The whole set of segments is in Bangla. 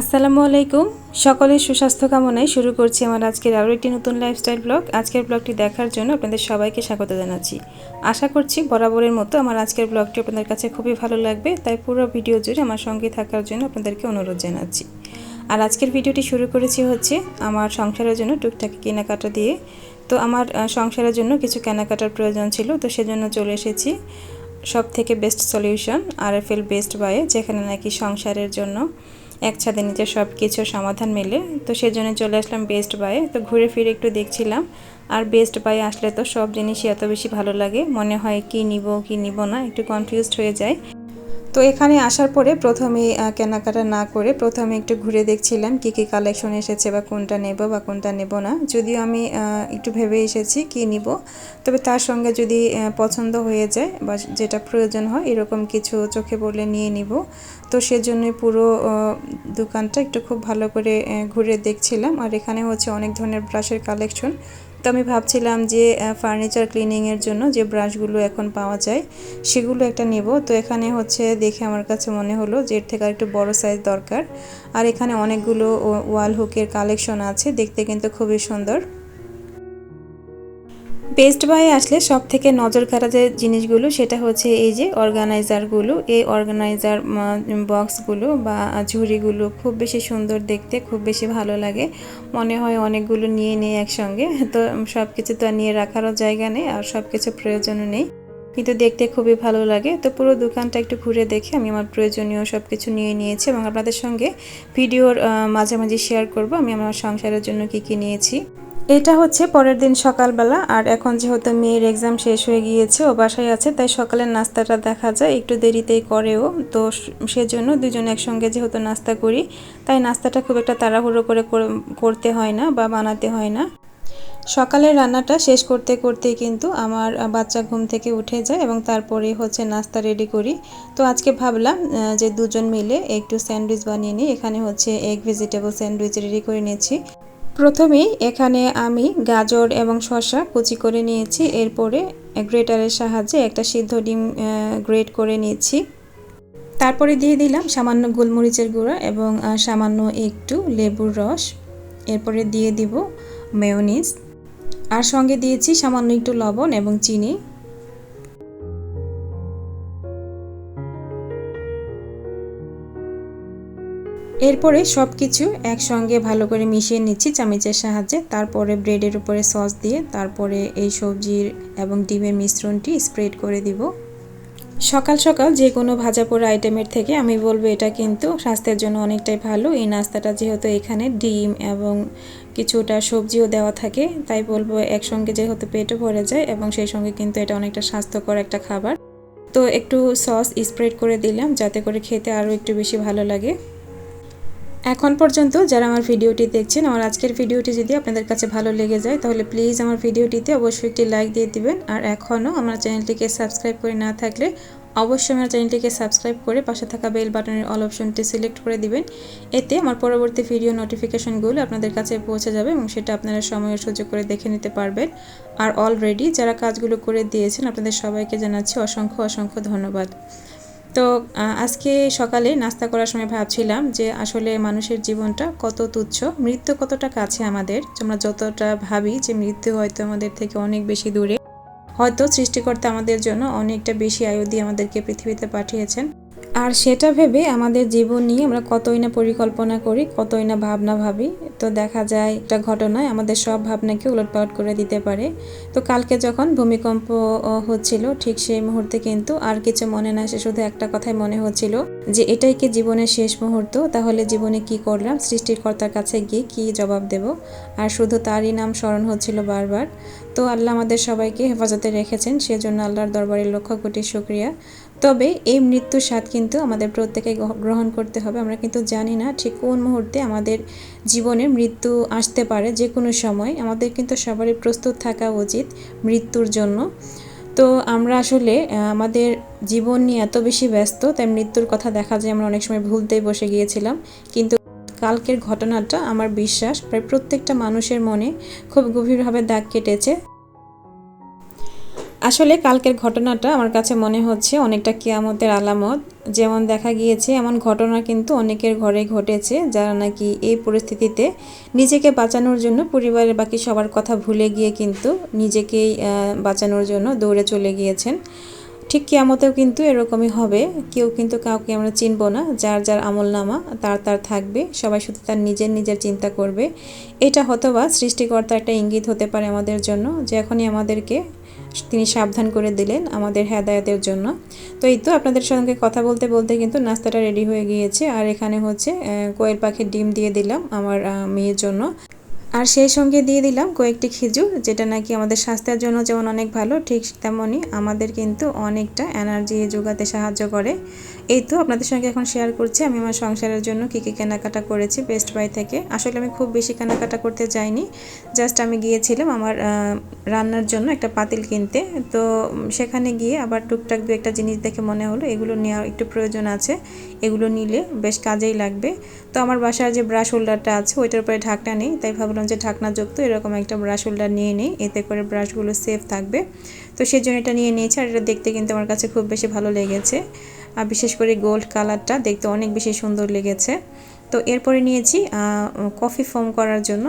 আসসালামু আলাইকুম। সকলের সুস্বাস্থ্য কামনায় শুরু করছি আমার আজকের আরও একটি নতুন লাইফস্টাইল ব্লগ আজকের ব্লগটি দেখার জন্য আপনাদের সবাইকে স্বাগত জানাচ্ছি। আশা করছি বরাবরের মতো আমার আজকের ব্লগটি আপনাদের কাছে খুবই ভালো লাগবে, তাই পুরো ভিডিও জুড়ে আমার সঙ্গে থাকার জন্য আপনাদেরকে অনুরোধ জানাচ্ছি। আর আজকের ভিডিওটি শুরু করেছি হচ্ছে আমার সংসারের জন্য টুকটাকি কেনাকাটা দিয়ে। তো আমার সংসারের জন্য কিছু কেনাকাটার প্রয়োজন ছিল, তো সেজন্য চলে এসেছি। সব থেকে best solution R F L best buy যেখানে নাকি সংসারের জন্য এক ছাদের নিচে সব কিছু সমাধান মেলে। তো সেজন্য চলে আসলাম বেস্ট বাই তো ঘুরে ফিরে একটু দেখছিলাম। আর বেস্ট বাই আসলে তো সব জিনিসই এত বেশি ভালো লাগে। মনে হয় কি নিব কি নিব না, একটু কনফিউজড হয়ে যায়। তো এখানে আসার পরে প্রথমে কেনাকাটা না করে প্রথমে একটু ঘুরে দেখছিলাম কি কি কালেকশন এসেছে বা কোনটা নেব বা কোনটা নেব না। যদিও আমি একটু ভেবে এসেছি কি নিব। তবে তার সঙ্গে যদি পছন্দ হয়ে যায় বা যেটা প্রয়োজন হয় এরকম কিছু চোখে পড়লে নিয়ে নিব। তো সেজন্যই পুরো দোকানটা একটু খুব ভালো করে ঘুরে দেখছিলাম। আর এখানে হচ্ছে অনেক ধরনের ব্রাশের কালেকশন তো আমি ভাবছিলাম যে ফার্নিচার ক্লিনিংয়ের জন্য যে ব্রাশগুলো এখন পাওয়া যায়, সেগুলো একটা নেব। তো এখানে হচ্ছে দেখে আমার কাছে মনে হলো যে, এর থেকে আর একটু বড় সাইজ দরকার। আর এখানে অনেকগুলো ওয়াল হুকের কালেকশন আছে, দেখতে কিন্তু খুবই সুন্দর। বেস্ট বাই আসলে সব থেকে নজর কাড়া যে জিনিসগুলো, সেটা হচ্ছে এই যে অর্গানাইজারগুলো এই অর্গানাইজার বক্সগুলো বা ঝুড়িগুলো খুব বেশি সুন্দর দেখতে, খুব বেশি ভালো লাগে। মনে হয় অনেকগুলো নিয়ে নেই একসঙ্গে। তো সব কিছু তো নিয়ে রাখারও জায়গা নেই আর সব কিছু প্রয়োজনও নেই। কিন্তু দেখতে খুবই ভালো লাগে। তো পুরো দোকানটা একটু ঘুরে দেখে আমি আমার প্রয়োজনীয় সব কিছু নিয়ে নিয়েছি এবং আপনাদের সঙ্গে ভিডিওর মাঝামাঝি শেয়ার করব। আমি আমার সংসারের জন্য কি কি নিয়েছি। এটা হচ্ছে পরের দিন সকালবেলা, আর এখন যেহেতু মেয়ের এক্সাম শেষ হয়ে গিয়েছে, ও বাসায় আছে, তাই সকালের নাস্তাটা দেখা যায়, একটু দেরিতেই করেও। তো সেজন্য দুজন একসঙ্গে যেহেতু নাস্তা করি, তাই নাস্তাটা খুব একটা তাড়াহুড়ো করে করতে হয় না বা বানাতে হয় না। সকালের রান্নাটা শেষ করতে করতেই কিন্তু আমার বাচ্চা ঘুম থেকে উঠে যায় এবং তারপরে হচ্ছে নাস্তা রেডি করি। তো আজকে ভাবলাম যে দুজন মিলে একটু স্যান্ডউইচ বানিয়ে নিই। এখানে হচ্ছে এগ ভেজিটেবল স্যান্ডউইচ রেডি করে নিয়েছি। প্রথমেই এখানে আমি গাজর এবং শসা কুচি করে নিয়েছি, এরপরে গ্রেটারের সাহায্যে একটা সিদ্ধ ডিম গ্রেট করে নিয়েছি। তারপরে দিয়ে দিলাম সামান্য গোলমরিচের গুঁড়া এবং সামান্য একটু লেবুর রস। এরপরে দিয়ে দিব মেয়োনিজ। আর সঙ্গে দিয়েছি সামান্য একটু লবণ এবং চিনি। এরপরে সব কিছু একসঙ্গে ভালো করে মিশিয়ে নিচ্ছি চামিচের সাহায্যে। তারপরে ব্রেডের উপরে সস দিয়ে তারপরে এই সবজির এবং ডিমের মিশ্রণটি স্প্রেড করে দিব। সকাল সকাল যে কোনো ভাজা পোড়া আইটেমের থেকে আমি বলব এটা কিন্তু স্বাস্থ্যের জন্য অনেকটাই ভালো। এই নাস্তাটা যেহেতু এখানে ডিম এবং কিছুটা সবজিও দেওয়া থাকে, তাই বলব একসঙ্গে যেহেতু পেটও ভরে যায় এবং সেই সঙ্গে কিন্তু এটা অনেকটা স্বাস্থ্যকর একটা খাবার। তো একটু সস স্প্রেড করে দিলাম যাতে করে খেতে আরও একটু বেশি ভালো লাগে। এখন পর্যন্ত যারা আমার ভিডিওটি দেখছেন, আমার আজকের ভিডিওটি যদি আপনাদের কাছে ভালো লেগে যায়, তাহলে প্লিজ আমার ভিডিওটিতে অবশ্যই একটি লাইক দিয়ে দিবেন। আর এখনও আমার চ্যানেলটিকে সাবস্ক্রাইব করে না থাকলে অবশ্যই আমার চ্যানেলটিকে সাবস্ক্রাইব করে পাশে থাকা বেল বাটনের অল অপশনটি সিলেক্ট করে দিবেন। এতে আমার পরবর্তী ভিডিও নোটিফিকেশনগুলো আপনাদের কাছে পৌঁছে যাবে এবং সেটা আপনারা সময়ের সুযোগ করে দেখে নিতে পারবেন। আর অলরেডি যারা কাজগুলো করে দিয়েছেন, আপনাদের সবাইকে জানাচ্ছি অসংখ্য অসংখ্য ধন্যবাদ। তো আজকে সকালে নাস্তা করার সময় ভাবছিলাম যে আসলে মানুষের জীবনটা কত তুচ্ছ, মৃত্যু কতটা কাছে আমাদের? আমরা যতটা ভাবি যে মৃত্যু হয়তো আমাদের থেকে অনেক বেশি দূরে। হয়তো সৃষ্টিকর্তা আমাদের জন্য অনেকটা বেশি আয়ু দিয়ে আমাদেরকে পৃথিবীতে পাঠিয়েছেন। আর সেটা ভেবে আমাদের জীবন নিয়ে আমরা কতই না পরিকল্পনা করি, কতই না ভাবনা ভাবি। তো দেখা যায় একটা ঘটনায় আমাদের সব ভাবনাকে উলটপালট করে দিতে পারে। তো কালকে যখন ভূমিকম্প হচ্ছিল, ঠিক সেই মুহূর্তে কিন্তু আর কিছু মনে না, সে শুধু একটা কথাই মনে হচ্ছিল যে, এটাই কি জীবনের শেষ মুহূর্ত? তাহলে জীবনে কি করলাম? সৃষ্টিকর্তার কাছে গিয়ে কি জবাব দেব? আর শুধু তারই নাম স্মরণ হচ্ছিল বারবার। তো আল্লাহ আমাদের সবাইকে হেফাজতে রেখেছেন। সেজন্য আল্লাহর দরবারে লক্ষ কোটি শুক্রিয়া। তবে এই মৃত্যুর স্বাদ কিন্তু আমাদের প্রত্যেকে গ্রহ- গ্রহণ করতে হবে। আমরা কিন্তু জানি না ঠিক কোন মুহূর্তে আমাদের জীবনে মৃত্যু আসতে পারে যে কোনো সময়। আমাদের কিন্তু সবারই প্রস্তুত থাকা উচিত মৃত্যুর জন্য। তো আমরা আসলে আমাদের জীবন নিয়ে এত বেশি ব্যস্ত, তাই মৃত্যুর কথা দেখা যায়। আমরা অনেক সময় ভুলতেই বসে গিয়েছিলাম। কিন্তু কালকের ঘটনাটা আমার বিশ্বাস, প্রায় প্রত্যেকটা মানুষের মনে খুব গভীরভাবে দাগ কেটেছে। আসলে কালকের ঘটনাটা আমার কাছে মনে হচ্ছে অনেকটা কেয়ামতের আলামত। যেমন দেখা গিয়েছে, এমন ঘটনা কিন্তু অনেকের ঘরে ঘটেছে, যারা নাকি এই পরিস্থিতিতে নিজেকে বাঁচানোর জন্য পরিবারের বাকি সবার কথা ভুলে গিয়ে কিন্তু নিজেকেই বাঁচানোর জন্য দৌড়ে চলে গিয়েছেন। ঠিক কেয়ামতেও কিন্তু এরকমই হবে। কেউ কিন্তু কাউকে আমরা চিনব না। যার যার আমল নামা তার তার থাকবে। সবাই শুধু তার নিজের নিজের চিন্তা করবে। এটা হয়তোবা সৃষ্টিকর্তা একটা ইঙ্গিত হতে পারে আমাদের জন্য যে এখনই আমাদেরকে তিনি সাবধান করে দিলেন আমাদের হেদায়তের জন্য। তো এই তো আপনাদের সঙ্গে কথা বলতে বলতে কিন্তু নাস্তাটা রেডি হয়ে গিয়েছে। আর এখানে হচ্ছে কোয়েল পাখির ডিম দিয়ে দিলাম আমার মেয়ের জন্য। আর সেই সঙ্গে দিয়ে দিলাম কয়েকটি খেজুর, যেটা নাকি আমাদের স্বাস্থ্যের জন্য যেমন অনেক ভালো, ঠিক তেমনই আমাদের কিন্তু অনেকটা এনার্জি যোগাতে সাহায্য করে। এই তো আপনাদের সঙ্গে এখন শেয়ার করছি, আমি আমার সংসারের জন্য কী কী কেনাকাটা করেছি বেস্ট বাই থেকে। আসলে আমি খুব বেশি কেনাকাটা করতে যাইনি জাস্ট আমি গিয়েছিলাম আমার রান্নার জন্য একটা পাতিল কিনতে। তো সেখানে গিয়ে আবার টুকটাক দু একটা জিনিস দেখে মনে হলো, এগুলো নেওয়ার একটু প্রয়োজন আছে, এগুলো নিলে বেশ কাজেই লাগবে। তো আমার বাসার যে ব্রাশ হোল্ডারটা আছে, ওইটার উপরে ঢাকনা নেই, তাই ভাবলাম যে ঢাকনাযুক্ত, এরকম একটা ব্রাশ হোল্ডার নিয়ে নিই। এতে করে ব্রাশগুলো সেফ থাকবে। তো সেই জন্য এটা নিয়ে নিয়েছি, আর এটা দেখতে কিন্তু আমার কাছে খুব বেশি ভালো লেগেছে। আর বিশেষ করে গোল্ড কালারটা দেখতে অনেক বেশি সুন্দর লেগেছে। তো এরপরে নিয়েছি কফি ফোম করার জন্য।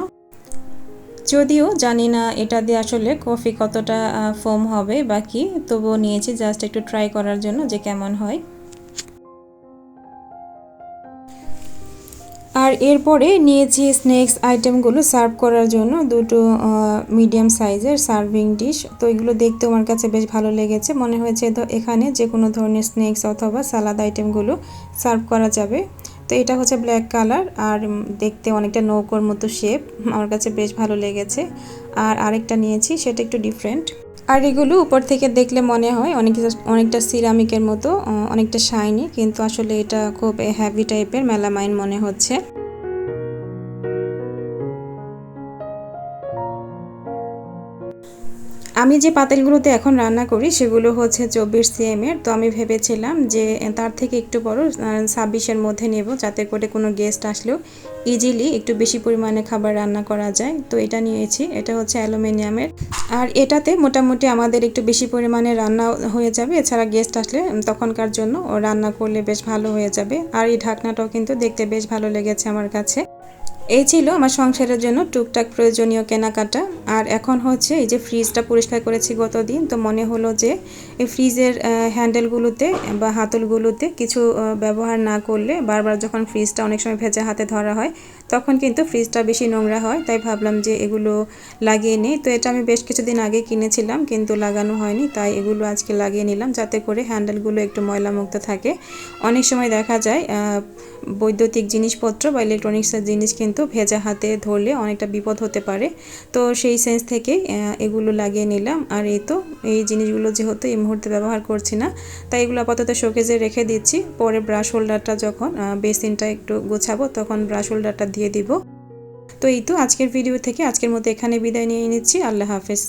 যদিও জানি না এটা দিয়ে আসলে কফি কতটা ফোম হবে বা কি, তবুও নিয়েছি জাস্ট একটু ট্রাই করার জন্য যে কেমন হয়। আর এরপরে নিয়েছি স্ন্যাক্স আইটেমগুলো সার্ভ করার জন্য দুটো মিডিয়াম সাইজের সার্ভিং ডিশ তো এগুলো দেখতে আমার কাছে বেশ ভালো লেগেছে। মনে হয়েছে তো এখানে যে কোনো ধরনের স্ন্যাক্স অথবা সালাদ আইটেমগুলো সার্ভ করা যাবে। তো এটা হচ্ছে ব্ল্যাক কালার আর দেখতে অনেকটা নৌকোর মতো শেপ আমার কাছে বেশ ভালো লেগেছে। আর আরেকটা নিয়েছি, সেটা একটু ডিফারেন্ট আর এগুলো উপর থেকে দেখলে মনে হয় অনেক অনেকটা সিরামিকের মতো অনেকটা শাইনি কিন্তু আসলে এটা খুব হ্যাভি টাইপের মেলামাইন মনে হচ্ছে। আমি যে পাতিলগুলোতে এখন রান্না করি, সেগুলো হচ্ছে চব্বিশ সিএমের তো আমি ভেবেছিলাম যে তার থেকে একটু বড় ছাব্বিশের মধ্যে নেব যাতে করে কোনো গেস্ট আসলেও ইজিলি একটু বেশি পরিমাণে খাবার রান্না করা যায়। তো এটা নিয়েছি, এটা হচ্ছে অ্যালুমিনিয়ামের। আর এটাতে মোটামুটি আমাদের একটু বেশি পরিমাণে রান্না হয়ে যাবে। এছাড়া গেস্ট আসলে তখনকার জন্য রান্না করলে বেশ ভালো হয়ে যাবে। আর এই ঢাকনাটাও কিন্তু দেখতে বেশ ভালো লেগেছে আমার কাছে। এই ছিল আমার সংসারের জন্য টুকটাক প্রয়োজনীয় কেনাকাটা। আর এখন হচ্ছে এই যে ফ্রিজটা পরিষ্কার করেছি গতদিন, তো মনে হলো যে এই ফ্রিজের হ্যান্ডেলগুলোতে বা হাতলগুলোতে কিছু ব্যবহার না করলে বারবার যখন ফ্রিজটা অনেক সময় ভেজা হাতে ধরা হয়, তখন কিন্তু ফ্রিজটা বেশি নোংরা হয়। তাই ভাবলাম যে এগুলো লাগিয়ে নিই। তো এটা আমি বেশ কিছুদিন আগে কিনেছিলাম, কিন্তু লাগানো হয়নি। তাই এগুলো আজকে লাগিয়ে নিলাম, যাতে করে হ্যান্ডেলগুলো একটু ময়লামুক্ত থাকে। অনেক সময় দেখা যায় বৈদ্যুতিক জিনিসপত্র বা ইলেকট্রনিক্সের জিনিস কিন্তু ভেজা হাতে ধরলে অনেকটা বিপদ হতে পারে। তো সেই সেন্স থেকে এগুলো লাগিয়ে নিলাম। আর এই তো, এই জিনিসগুলো যেহেতু এই মুহূর্তে ব্যবহার করছি না, তাই এগুলো আপাতত শোকেজে রেখে দিচ্ছি। পরে ব্রাশ হোল্ডারটা যখন বেসিনটা একটু গোছাবো, তখন ব্রাশ হোল্ডারটা দিয়ে দিব। তো এই তো, আজকের ভিডিও থেকে আজকের মতো এখানে বিদায় নিয়ে নিচ্ছি। আল্লাহ হাফেজ।